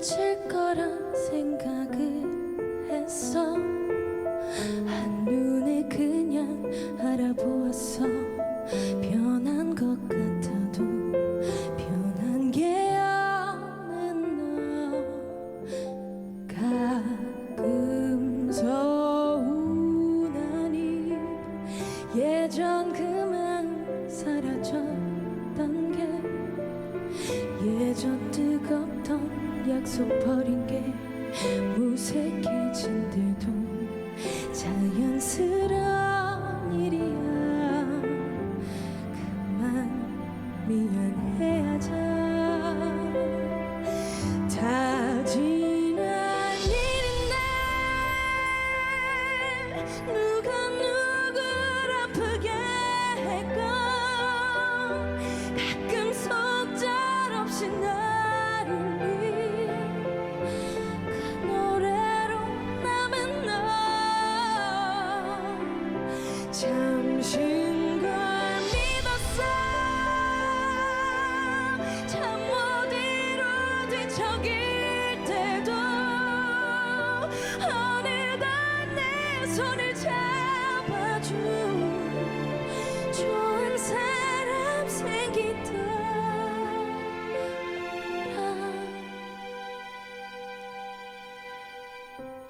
지칠 거란 생각을 했어. 한눈에 그냥 알아보았어. 변한 것 같아도 변한 게 없는 너. 가끔 서운하니 예전 그만 사라져. 약속 버린 게 무색해진 듯도 자연스러운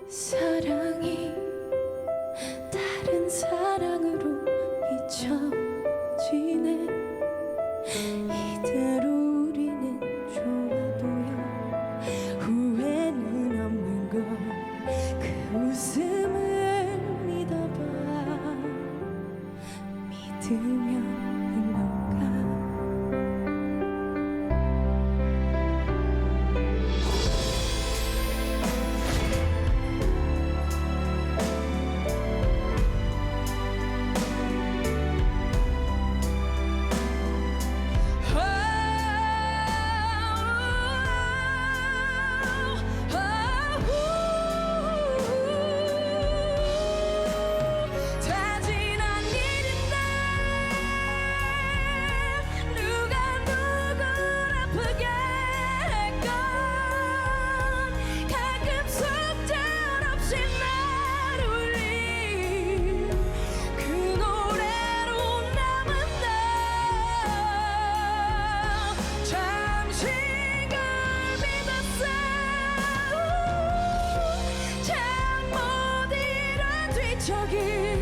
사랑이 다른 사랑으로 잊혀지네. 이대로 우리는 좋아 보여 후회는 없는 걸그 웃음을 믿어봐. 믿으면 이룬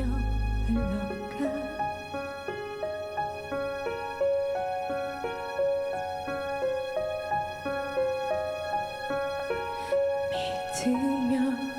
믿으며 흘러가